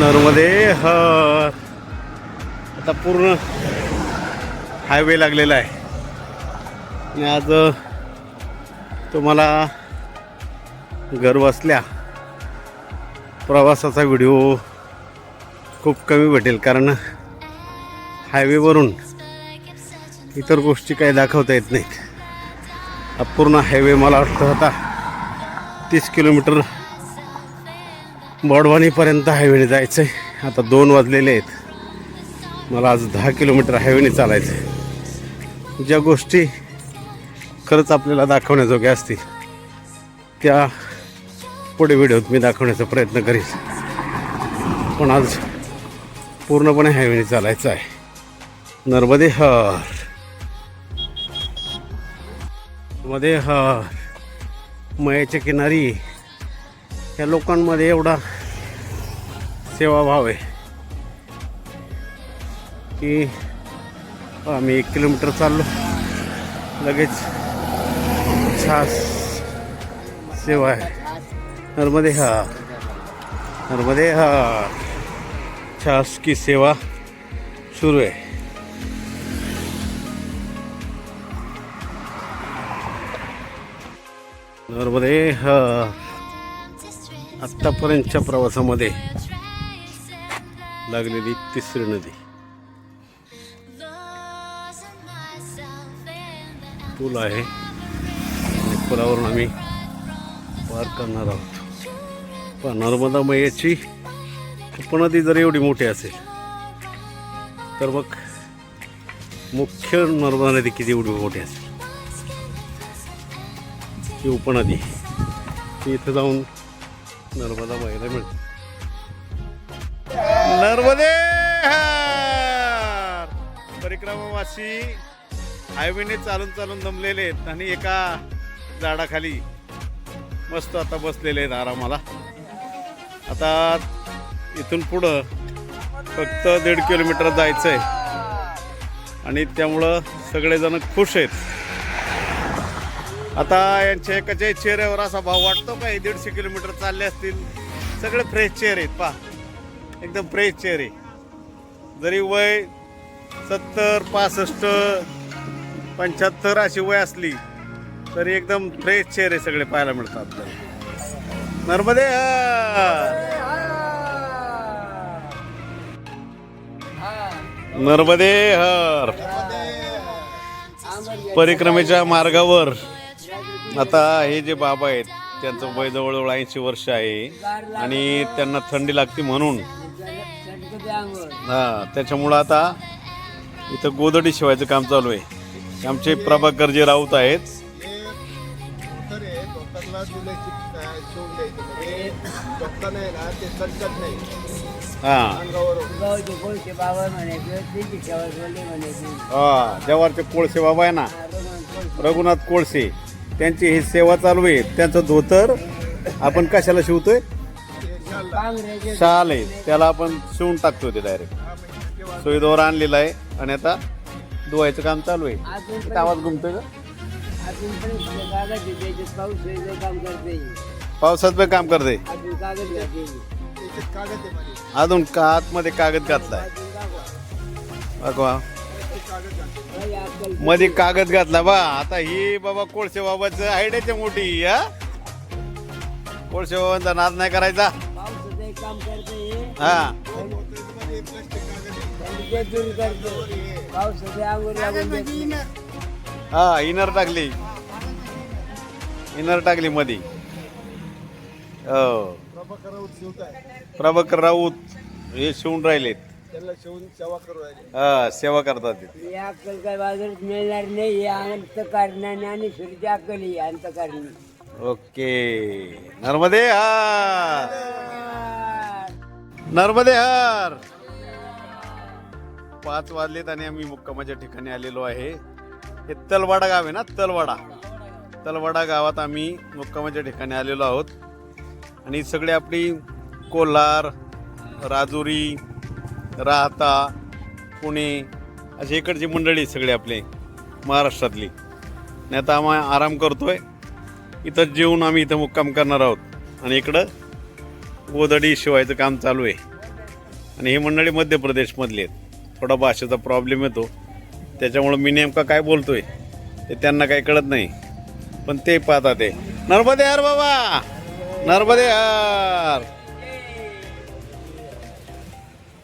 नर्मदे ह. आता पूर्ण हायवे लागलेला आहे. आणि आज तुम्हाला घर बसल्या प्रवासाचा व्हिडिओ खूप कमी भेटेल कारण हायवेवरून इतर गोष्टी काही दाखवता येत नाहीत. पूर्ण हायवे मला वाटतं आता तीस किलोमीटर बॉडवानीपर्यंत हायवेने जायचं आहे आता दोन वाजलेले आहेत. मला आज दहा किलोमीटर हायवेने चालायचं आहे ज्या गोष्टी खरंच आपल्याला दाखवण्याजोग्या असतील त्या पुढे व्हिडिओत मी दाखवण्याचा प्रयत्न करीन. पण आज पूर्णपणे हायवेने चालायचं आहे नर्मदे हर. मध्ये हर. मयाच्या किनारी. या लोकांमध्ये एवढा सेवाभाव आहे. की आम्ही एक किलोमीटर चाललो. लगेच छास सेवा आहे. नर्मदे हा. नर्मदे हा. छास की सेवा सुरू आहे. नर्मदे हा. आत्तापर्यंतच्या प्रवासामध्ये. लागलेली तिसरी नदी. पूल आहे. आणि पुलावरून आम्ही पार करणार आहोत. पण नर्मदा मैयाची उपनदी जर एवढी मोठी असेल तर मग मुख्य नर्मदा नदी किती एवढी मोठी असेल? ही उपनदी. ती इथं जाऊन नर्मदा मैला मिळते. नर्मदे परिक्रमावासी हायवेने चालून चालून दमलेले आहेत आणि एका झाडाखाली मस्त आता बसलेले आहेत आरामाला. आता इथून पुढं फक्त दीड किलोमीटर जायचं आहे आणि त्यामुळं सगळेजण खुश आहेत. आता यांच्या एकाच्या चेहऱ्यावर असा भाव वाटतो का? दीडशे किलोमीटर चालले असतील सगळे फ्रेश चेहरे आहेत पहा. एकदम फ्रेश चेहरे. जरी वय सत्तर पासष्ट पंच्याहत्तर अशी वय असली तरी एकदम फ्रेश चेहरे सगळे पाहायला मिळतात आपल्याला. नर्मदे हर नर्मदे हर परिक्रमेच्या मार्गावर आता हे जे बाबा आहेत त्यांचं वय जवळजवळ ऐंशी वर्ष आहे. आणि त्यांना थंडी लागते म्हणून हा त्याच्यामुळं आता इथं गोदडी शिवायचं काम चालू आहे. आमचे प्रभाकर जे राऊत आहेत. ना हा हा कोळसे बाबा आहे ना. रघुनाथ कोळसे त्यांची ही सेवा चालू आहे. त्यांचं धोतर आपण कशाला शिवतोय? शाल आहे. त्याला आपण शिवून टाकतो ते डायरेक्ट सुईदोर आणलेला आहे. आणि आता धुवायचं काम चालू आहे. इथं आवाज घुमतोय का? पावसात पण काम करते. अजून का आतमध्ये कागद घातलाय? बघा मध्ये कागद घातला. बा आता ही बाबा कोळशे बाबाच आयडियाच्या मोठी कोळशे बाबांचा नाद नाही करायचा. हा. देत नाही. हा इनर टाकली. इनर टाकली मध्ये हो. प्रभाकर राऊत हे शिवून राहिलेत. त्याला शिवून सेवा करू राहिले. हा सेवा करतात ते. ही अक्कल काय बाजारात मिळणार नाही हे अंतकारणाने आणि सूर्य अक्कल ही अंतकारणी. ओके. नर्मदे हार नर्मदे हर! पाच वाजलेत आणि आम्ही मुक्कामाच्या ठिकाणी आलेलो आहे. हे तलवाडा गाव आहे ना तलवाडा. तलवाडा गावात आम्ही मुक्कामाच्या ठिकाणी आलेलो आहोत. आणि सगळे आपली कोल्हार राजुरी राहता पुणे असे इकडची मंडळी सगळे आपले महाराष्ट्रातली. आणि आता आम्ही आराम करतोय. इथं जेवून आम्ही इथं मुक्काम करणार आहोत. आणि इकडं गोदडी शिवायचं काम चालू आहे. आणि ही मंडळी मध्य प्रदेशमधली आहेत. थोडा भाषेचा प्रॉब्लेम येतो. त्याच्यामुळं मी नेमका काय बोलतोय ते त्यांना काही कळत नाही. पण ते पाहतात ते. नर्मदे यार बाबा! नर्मदे हर!